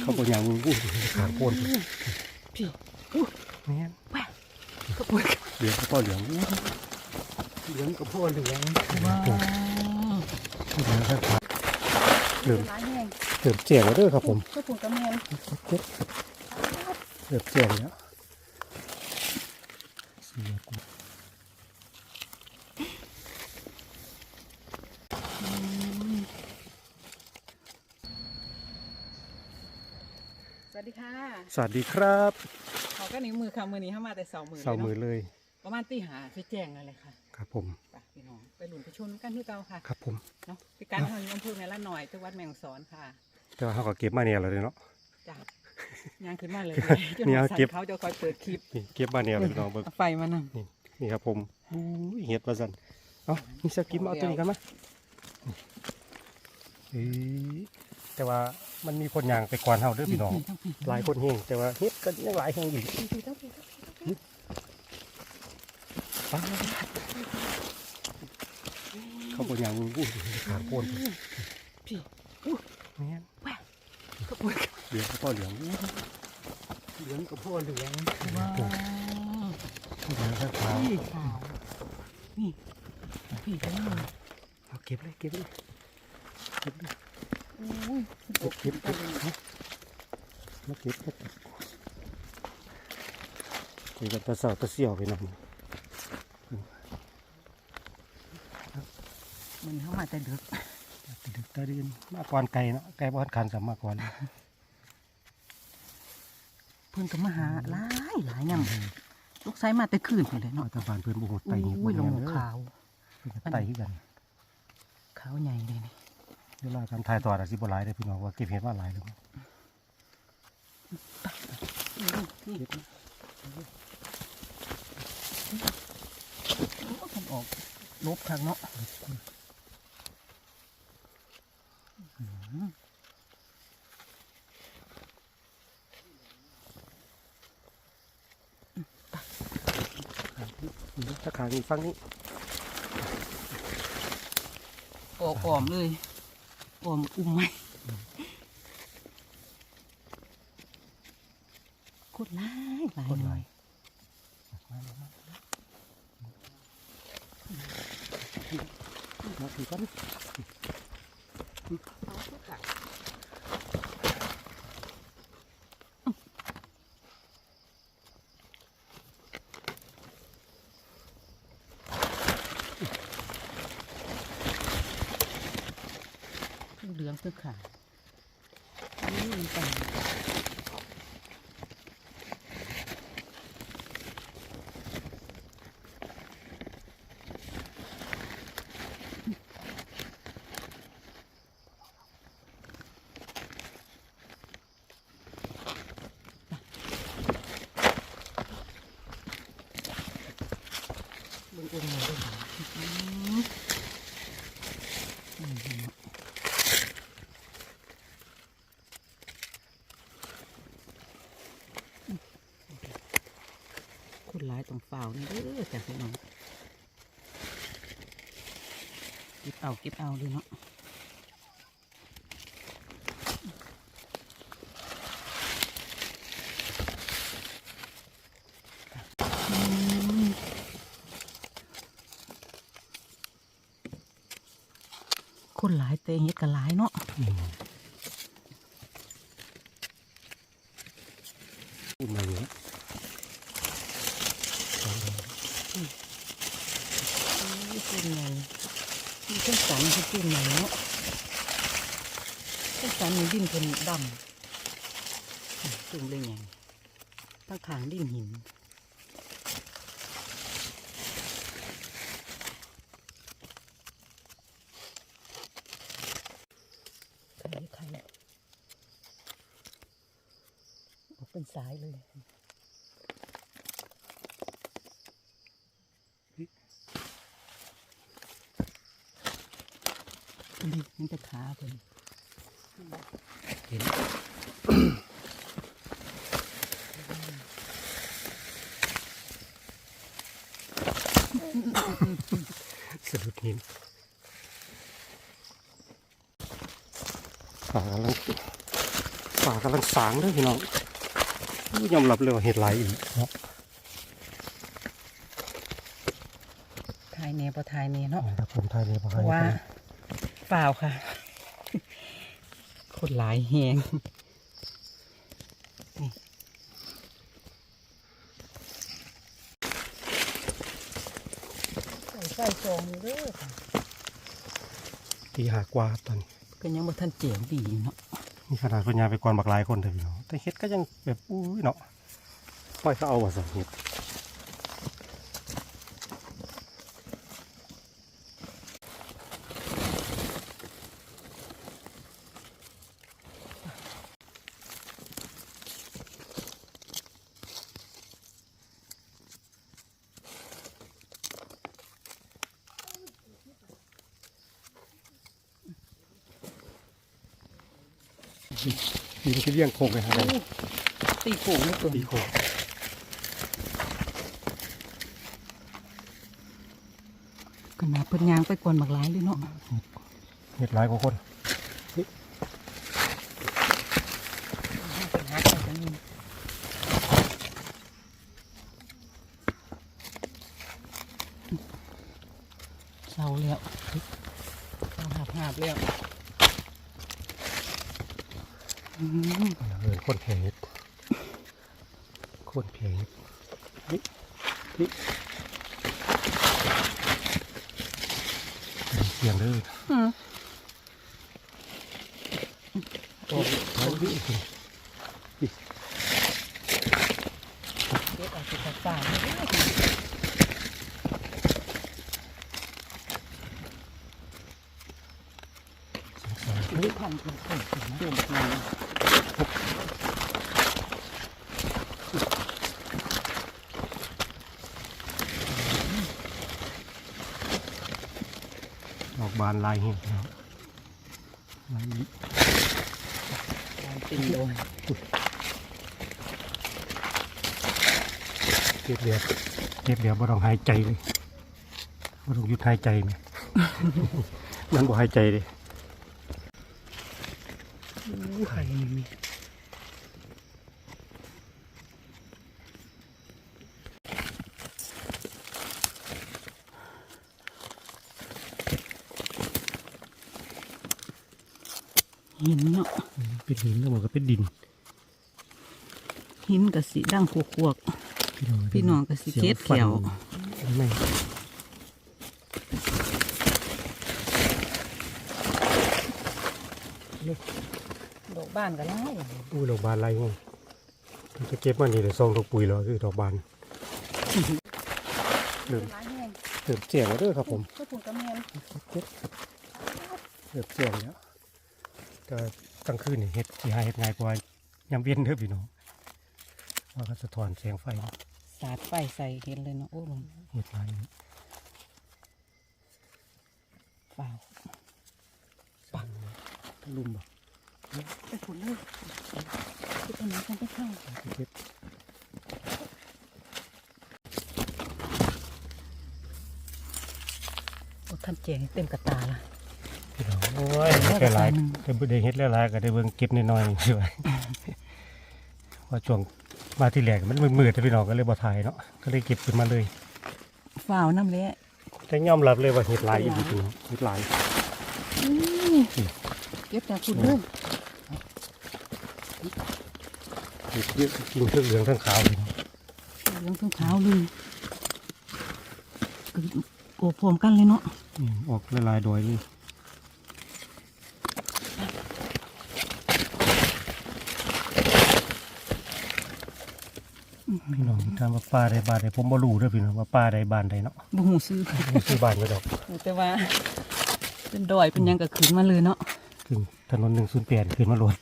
เขาบอกอย่างอู้ขางโพนพี่แม่นกระปุกเหลืองก็เหลืองอู้เหลืองกับพ่อเหลืองว้าวเหลืองครับเหลืองร้ายแห้งเหลืองแจ่งแล้วเด้อครับผมกระปุกกระเมียนเจ็ดเหลืองแจ่งแล้วเสียกู สวัสดีค่ะ สวัสดีครับเขาก็นิ้วมือค่ะมือนี้เข้ามาแต่สองมือเสามือเลยเนาะเลยประมาณตีหาไปแจ้งอะไรค่ะครับผมไปพี่น้องไปหลุนไปชนกันที่เก่าค่ะครับผมเนาะพี่การทางอำเภอแม่ละหน่อยจังหวัดแม่ฮ่องสอนค่ะแต่ว่าเขาก็เก็บมาเนี่ยแล้วเลยเนาะจ้ะย่างขึ้นมาเลยเนี่ยจนเก็บ เขาจะคอยเปิดคลิปนี่เก็บมาเนี่ยเลยน้องเบิ่งเอาไฟมานั่งนี่นี่ครับผมอู้ยเห็ดว่าสันเอ้านี่สกิมเอาตัวนี้กันไหมเอ้ย แต่ว่ามันมีคนยางไปกวนเฮาเด้อพี่น้องทั้งพี่หลายคนเฮงแต่ว่าเฮ็ดก็ยังหลายแหงอยู่ทั้งพี่ทั้งพี่ทั้งพี่ป๊าดเขาบอกอย่างอู้ขางโพนพี่แม่นกระปุกเหลืองก็เหลืองอู้เหลืองกับพ่อเหลืองว้าวเหลืองครับขาวพี่ขาวนี่พี่ก็นั่งเอาเก็บเลยเก็บเลยเก็บเลยโอ้ย เก็บเก็บเก็บเอามาเก็บเก็บเก็บนี่ก็ตะเสาตะเสี่ยวไปหน่อยมันเข้ามาแต่ดึกตะดึกตะดินมาก่อนไก่เนาะไก่บ้านคันสามมาก่อนเพิ่นก็มาหาหลายหลายยำลูกไซมาแต่คืนนี่เลยเนาะเนาะตะบานเพื่อนบุกไตอุ้ยลงขาวเพิ่นก็ไตขึ้กันขาวใหญ่เลยนี่ เวลาการถ่ายต่ออะสิบ่หลายได้อพี่น้องว่าเก็บเห็ดว่าหลายเลยนี่ผมออกลบทางเนาะอืมตะขางนี่ฟังนี่ออกออมเลย ออมอุ้มไหมโคตรหลายหลายคนหหน่ลาอยยมาถือกัน เหลืองคือขาวนี่แต่เบิ่งอุ้มเลยด้วยอืมอืมเนาะ คนร้ายตรงเฝ้านี่เด้อจ้ะพี่น้องเก็บเอาเก็บเอาเลยเนาะอืมคนหลายเตงเฮ็ดกันหลายเนาะ อุ้มมาอยู่ นี่เป็นไงมีเค รื่องสันที่เป็นเนาะต้นสันมีดินเป็นดำจุ่มเลยไงตั้งขางดินหินใครใครออกเป็นสายเลย ดิมันจะขา เพิ่นเห็นสะดุดหินป่ากำลังป่ป่ากำลังสางเด้อพี่น้องอู้ยอมรับเลยว่าเห็ดหลายอีกเนาะทายเนบ่ทายเนเนาะครับผมทายเลยบ่เพให้ราะว่าเปล่าค่ะ คนหลายแหงนี่ใส่ซองเด้อค่ะตีหากว่าครับตอนนี้ก็ยังบ่ทันเจียมดีอยู่เนาะนี่ขนาดเพิ่นยายไปก่อนบักหลายคนเถอะพี่น้องแต่เห็ดก็ยังแบบอุ้ยเนาะปล่อยเขาเอาว่าสั่เห็ด ยิงที่เลี้ยงโคกเลยครับตีโขงนี่ตัวตีโคกก็นาเพิ่นยางไปก่อนบักหลายเลยเนาะเห็ดหลายกว่าคนหากันจังนี้เศร้าแล้วเราหาบหาบแล้ว เออคนแผลเห็ดคนแผลเห็ดนี่นี่เสียงเด้อ อืม โอ้ยโอ้ยนี่คือ เก็บเอาสิกระป๋าเลยเด้อ นี่ พันเป็นคนถึงนะโดนมา ดอกบานลายเห็ดเนาะลายนี้การติงโดนเก็บเดียวเก็บเดียวบ่ต้องหายใจเลยบ่ต้องหยุดหายใจไหมมันบ่หายใจเลยไข่มีหินเนาะ เป็นหินแล้วมันก็เป็นดินหินกับสีดังขวกพี่น้องก็สิเก็บแขวไม่ๆดอกบ้านก็ไล่อู้ดอกบานลายไงมันจะเก็บมันนี่เลยซองดอกปุ๋ยแล้วคือดอกบานเริ่มไล่แห้งเริ่มเสียงแล้วเด้อครับผมก็ถุงกระเมียนเก็บเริ่มเสียงแล้วแต่ กลางคืนนี่เฮ็ดสิหาเฮ็ดง่ายกว่ายามเวียนเด้อพี่น้องว่าก็สะท้อนแสงไฟเนาะสาดไฟใส่เห็นเลยเนาะโอ้ลงเฮ็ดหลายเปล่าปังลุ่มบ่ไปขุดเลยที่ถนนกันไปเข้าเก็บโอ้ท่านเจงเต็มกระตาละพี่น้อง โอ้ยแค่หลายแต่บ่ได้เฮ็ดหลายๆก็ได้เบิ่งเก็บน้อยๆใช่ไหมว่าช่วงมาที่แรกมันมืดๆแต่พี่น้องก็เลยบ่ถ่ายเนาะก็เลยเก็บขึ้นมาเลยฝ่าวน้ำเละแต่ยอมรับเลยว่าเห็ดหลายอีกพี่น้องเห็ดหลายเก็บแต่ขุดเลยเห็ดเยอะกินเครื่องเหลืองทั้งขาวเลยเนาะเหลืองทั้งขาวเลยก็โอบพร้อมกันเลยเนาะนี่ออกละลายๆดอยเลย พี่น้องถามว่าปลาใดบ้านใดผมบ่รู้เด้อพี่น้องว่าปลาใดบ้านใดเนาะบ่หูซื้อนี่คือบ้านไม่ดอกแต่ว่า เป็นดอยเป็นหยังก็ขึ้นมาเลยเนาะถึงถนนหนึ่งศูนย์แปดขึ้นมาโหลด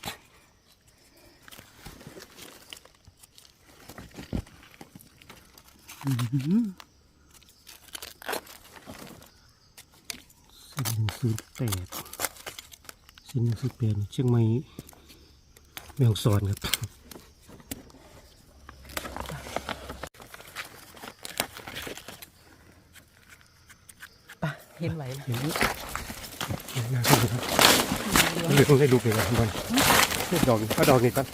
อื้อหือสิหนึ่งศูนย์แปดสิหนึ่งศูนย์แปดเชียงใหม่แม่ฮ่องสอนครับ ปะเห็นไหวละเห็นไหมนหน้าขึ้นครับเหลืองเหลืองได้ลูกเลยครับอลดอกเอาดอกนี้ก่อน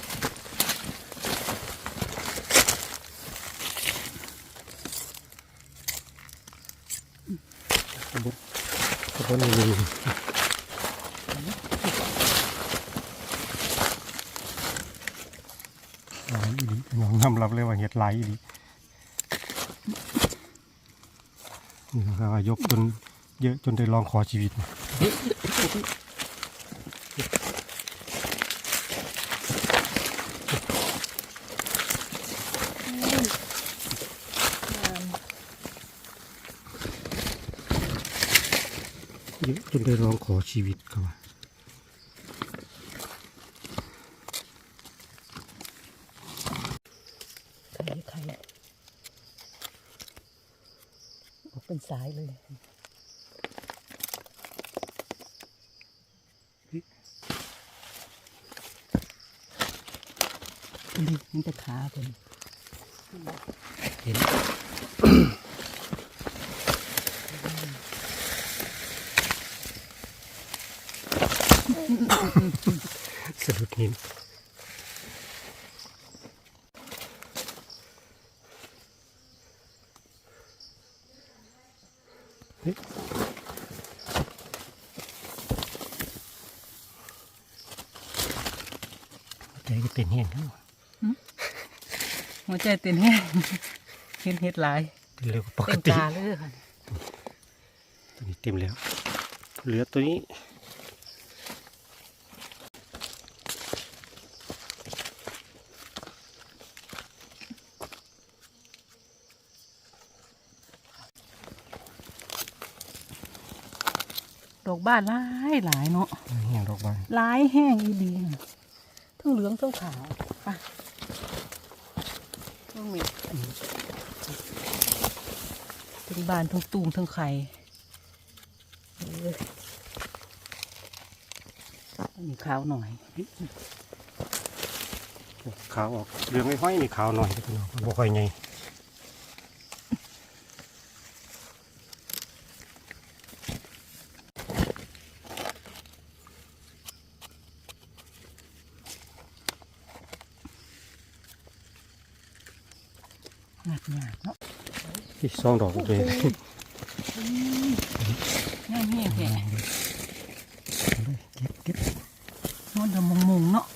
ขบวนขบวนนี้หลายอีหลีน้องยอมรับเลยว่าเห็ดหลายอีหลีนี่นะครับว่ายกจน เยอะจนได้ลองขอชีวิตเยอะจนได้ร้องขอชีวิตเขาว่าไข่ไข่ออกเป็นสายเลย จะขาเป็นเห็นสะดุดหินเฮ้ยใจก็เต้นแห้งแล้ว หัวใจเต้นแห้งเห็นเห็ดหลายเต้นเร็วกว่าปกเต็มติตาเลยค่ะตัวนี้เต็มแล้ว เหลือตัวนี้ดอกบ้านหลายหลายเนาะแห้งดอกบาน หลายแห้งอีดีน่ะทั้งเหลืองทั้งขาวไป ต้องมีทั้งบานทั้งตูมทั้งไข่มีขาวหน่อยขาวออกเหลืองไม่ห้อยนี่ขาวหน่อยพี่น้องบ่ค่อยไงหนักหนาเนาะ ที่ สองดอกเลยง่ายแห้งแค่เก็บเก็บมันจะมุงมุงๆเนาะ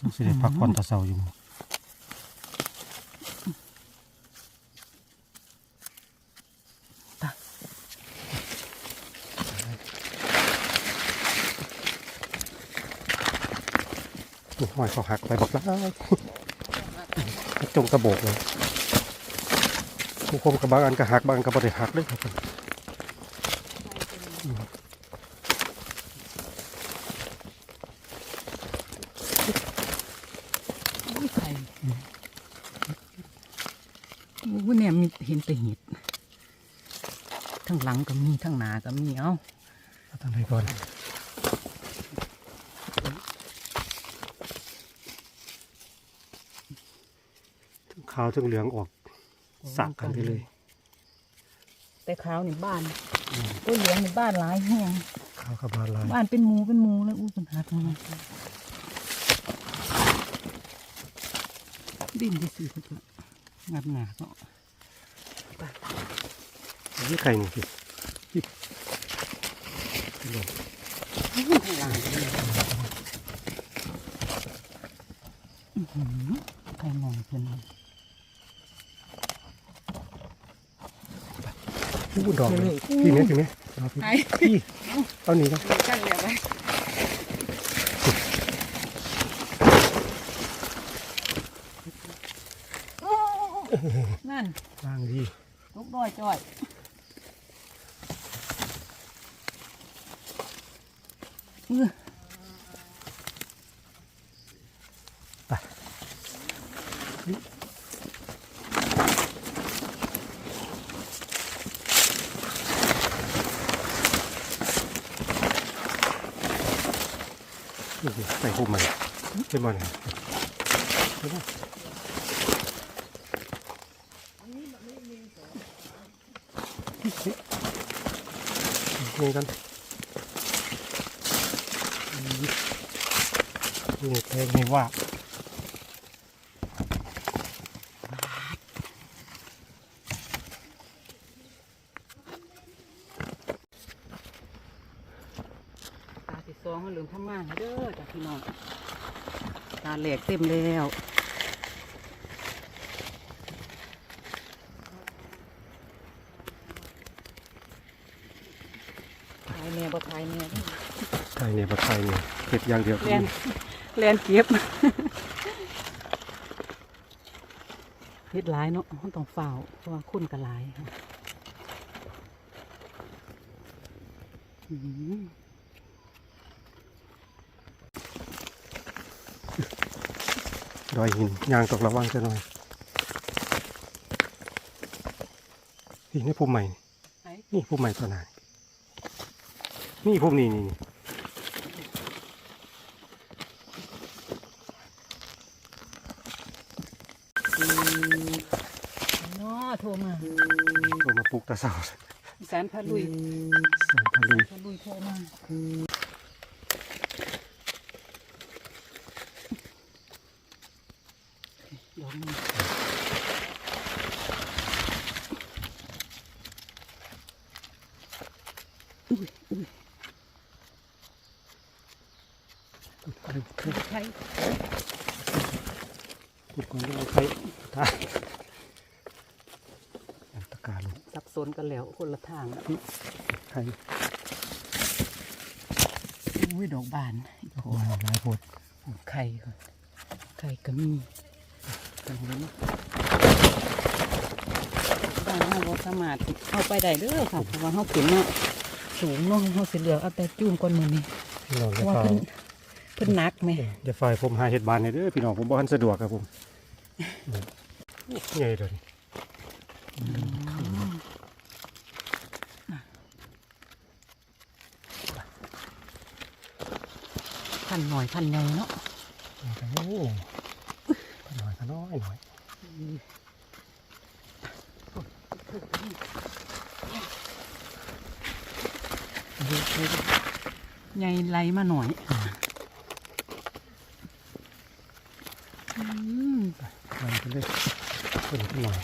สงสัยได้พักผ่อนแตะเสาอยู่ต หอยเขาหักไปบอกแล้วจงกระโบกเลยผู้คมกระบางอันกระหักบางอันกระบได้หักเลยครับอุ้ยไข่อู้เนี่ยมีเห็นแต่เห็ดทั้งหลังก็มีทั้งหนาก็มีเอ้าเอาทำไปก่อน ขาวทั้งเหลืองออกสักกันไปเลย แต่ขาวในบ้านโอ้ยเหลืองในบ้านหลายแห้งขาวกับบานลายบ้านเป็นหมูเป็นหมูแล้วอู้ปัญหาทำไมดินที่สื่อก็งัดหนาเนาะนี่ไข่นี่สิข้างล่างก็มีอื้อหือไข่มองเป็น อู้ดอกเลยพี่เนี่ยพี่เนี่ยเอาพี่ไอ้พี่เอาหนีนะกันแล้วไปนั่นวางดีลูกด้อยจ้อยอื้อ พุ่มมันเป็นบอลนี่กันนี่แทงนี่ว่า สิสองมันเหลืองทำงานแล้วเด้อจ้ะพี่น้องตาแหลกเต็มแล้วทายแม่บ่ทายแม่ไทยเนี่ยบัดไทยเนี่ยเก็บอย่างเดียวเรียนเรียนเก็บเฮ็ดหลายเนาะมันต้องเฝ้าเพราะว่าคุณก็หลายค่ะอืม ดอยหินยางตกระวังจะหน่อยนี่นี่ภูมิใหม่ นี่ไหนนี่ภูมิใหม่ตัวไหนนี่ภูมินี่นี่นี่อืมเนาะโทรมาตัวมาปลูกตะเสาอีสารพาลุยสารทะเลพาลุยโทรมาดอกนี้ ไทย ทุกคนต้องใช้ตาอันตะการลง สับสน กันแล้วคนละทางไข่อุ้ยดอกบานโอ้ยหลายโพดไข่ก่อนไข่ก็มีบ้านเราบ่สามารถเข้าไปได้เด้อค่ะเพราะว่าเขาขึ้นมาสูงเนาะเขาสิเหลือเอาแต่จุ่มก้อนมือนี่พี่น้องเพจะราะว่าฝ่าเพิ่นเพิ่นหนักไหมจะฝ่ายผมหาเห็ดบานเนี่ยเด้อพี่น้องผมบ่ทันสะดวกครับผมใหญ่เลย พันหน่อยพันใหญ่เนาะโอ้โหหน่อยก็น้อยหน่อยใหญ่ไหลมาหน่อยอืมหน่อยก็เลยขึ้นขึ้นหน่อย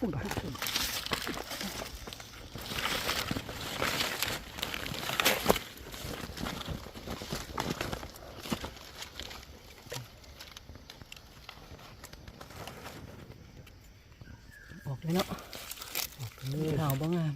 ปุ่นออกเลยเนาะขาวบ้างาม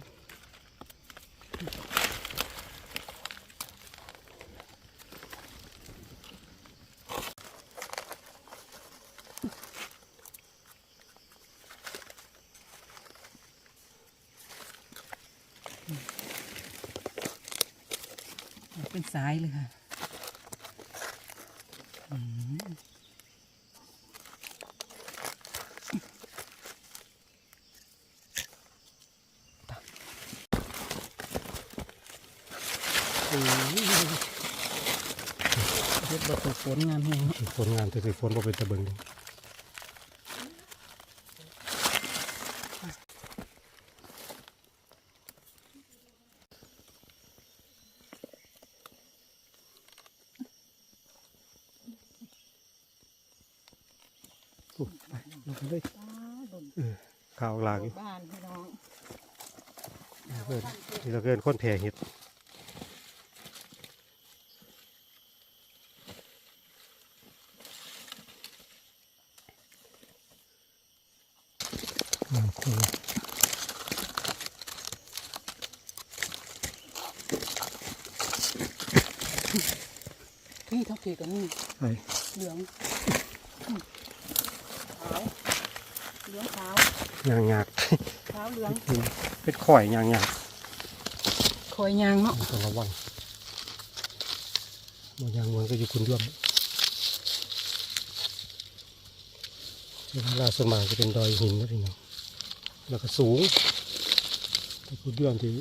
เป็น สายเลยค่ะอืมเฮ็ดบทฝนงามแหงฝนงานแต่สิฝนบ่เป็นตะเบิงโอ้ไปลงไปเลยเออข่าวหลากอยู่ บ้านพี่น้อง เกินนี่เราเกิน คนแผ่เห็ดอืมอืมนี่เท่ากี่กันนี่ไปเหลืองอืมขาวเหลืองขาว ยางยากขาวเหลือง เป็นข่อยยางยาก คอยยางเนาะต้องระวังบางยางมันก็อยู่คุณร่วมเวลาสมากจะเป็นดอยหินนะพี่น้องแล้วก็สูงแต่คุณร่วมที่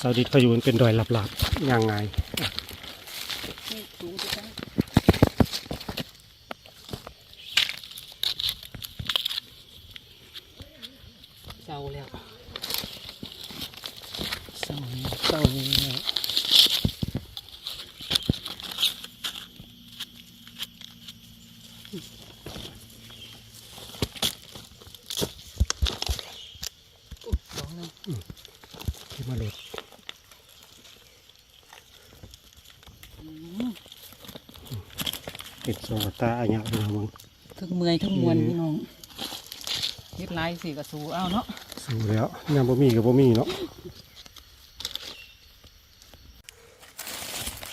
สาวดิตเขาอยู่มันเป็นดอยหลับๆยางไง นี่สูงจังาแล้วเศ ร้าแล้วเศร้าแล้วอุ๊ยสองหนึงที่มาหลุดอืมติดโซกตาอันยะพี่น้องมึงทั้งเมื่อยทั้งมวนอืมพี่น้องเฮ็ดหลายสิก็สู้เอาเนาะ สู้แล้วยามบ่มีกับบ่มีเนาะ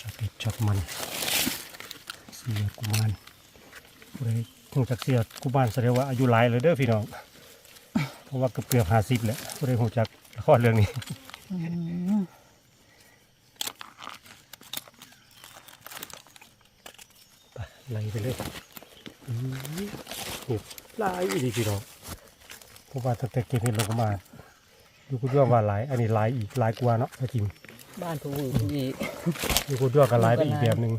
ชอบเผ็ดชอบมันเสียกุมาร ผู้ใดคงจักเสียกุมารแสดงว่าอายุหลายเลยเด้อพี่น้อง เพราะว่าเกือบเกือบห้าสิบแล้วผู้ใดคงจักละครเรื่องนี้ไปไล่ไปเลยอืมนี่หลายอีดีพี่น้องเพราะว่าตั้งแต่เก็บเห็ดลงมาดูคุณว่าว่าหลาย อันนี้หลายอีกหลายกว่าเนาะจริงบ้านผู้วืออีกดูคุณว่าก็หลายไปอีกแบบหนึ่ง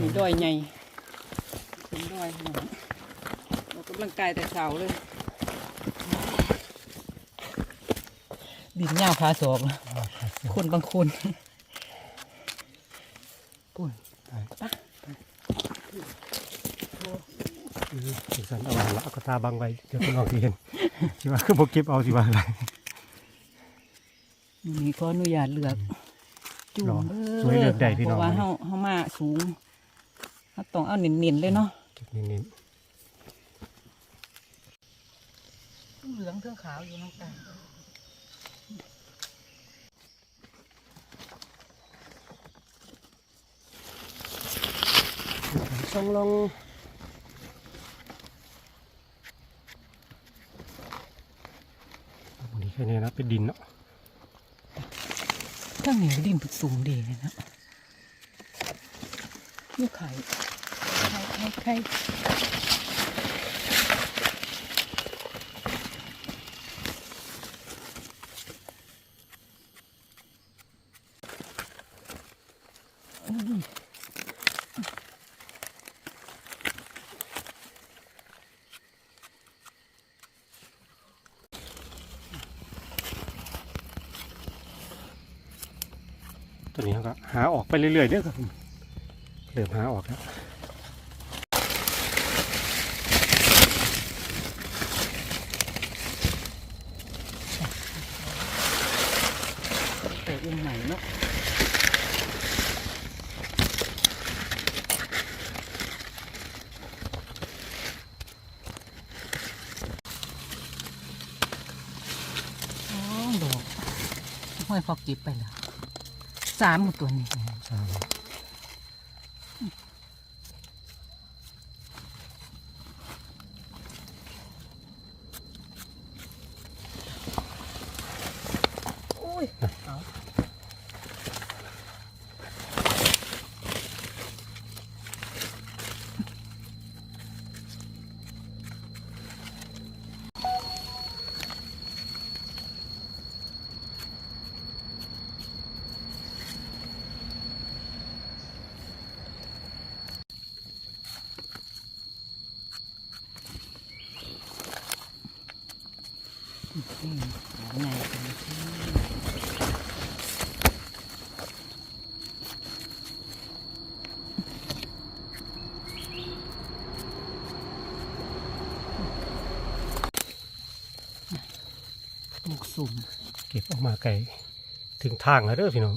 มีด้อยใหญ่ เป็นดอยพี่น้องออกกำลังกายแต่เช้าเลยดินยาวพาศอกนะคนบางคนปุ่นถึงสันเอาละเอากระตาบังไว้เดี๋ยวพี่น้องที่เห็นที่ว่าคือบ่เก็บเอาสิว่าอะไรมีขออนุญาตเลือกจุ่มเนาะเด้สวยเลือกได้พี่น้องเพราะว่าเฮาเฮามาสูงเฮาต้องเอาเน้นๆเลยเนาะ เก็บเน้นเหลืองเทืองขาวอยู่น้องตาๆช่องลองวันนี้แค่นี้นะเป็นดินเนาะข้างเหนียวดินสูงดีเลยนะนี่ไข่ไข่ ไข่ไข่อืมตัวนี้ก็หาออกไปเรื่อยๆเด้อครับเริ่มหาออกแล้ว แต่ยังไหนเนาะอ๋อดอก ห้อยพอเก็บไปแล้วสามหมดตัวนี้สามอุ้ยเอา อืมหาไงกัน ลูกสุ่มเก็บออกมาไกลถึงทางแล้วเด้อพี่น้อง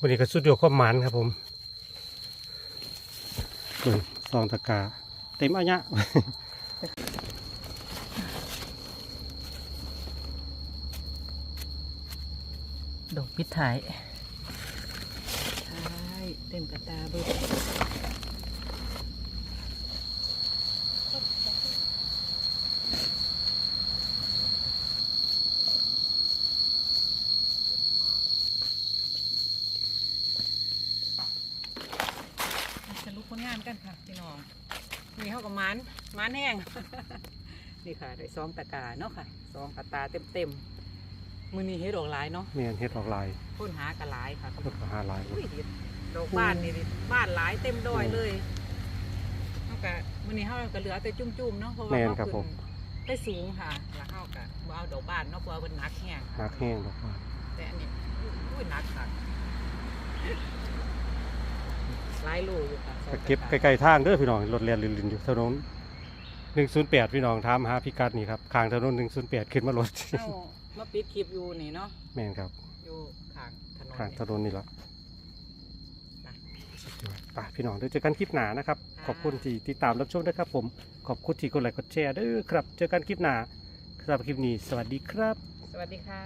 วันนี้ก็สุดยอดความหมันครับผมเบิ่งซองตะกร้าเต็มอันยะดอกพิษถ่ายใช่เต็มกระตาเบิดสรุปผลงานกันค่ะพี่น้องนี่เขากับมันมันแห้ง นี่ค่ะ ได้ซองตะกร้าเนาะค่ะซองกระตาเต็มๆมือนี้เฮ็ดดอกหลายเนาะเมียนเฮ็ดออกลายค้นหากระหลายค่ะเพิ่นก็หาลาย อุ้ยเห็ดดอกบ้านนี่ดิบ้านหลายเต็มดอยเลยเท่ากับมื้อนี้เฮาก็เหลือแต่จุ่มๆเนาะเพราะว่าแม่นเฮาครับผขึ้มนได้สูงค่ะแล้วเฮาก็บ่เอาดอกบานเนาะเพราะว่าเพิ่นหนักแห้งหนักแห้งดอกบานแต่อันนี้อุ้ยหนักค่ะหลายโลอยู่ค่ะสองก็เก็บตะไกลๆทางเด้อพี่น้องรถแล่นลินๆอยู่ถนน 108พี่น้องถามหาพิกัดนี่ครับข้างถนน108ขึ้นมารถ เอ้ามาปิดคลิปอยู่นี่เนาะแม่นครับอยู่ข้างถนนข้างนี่ถนนนี่ละไปสุดยอดไปพี่น้องเดี๋ยวเจอกันคลิปหน้านะครับค่ะขอบคุณที่ติดตามรับชมด้วยครับ ผมขอบคุณที่กดไลค์กดแชร์เด้อครับ เจอกันคลิปหน้าสำหรับคลิปนี้ สวัสดีครับ สวัสดีค่ะ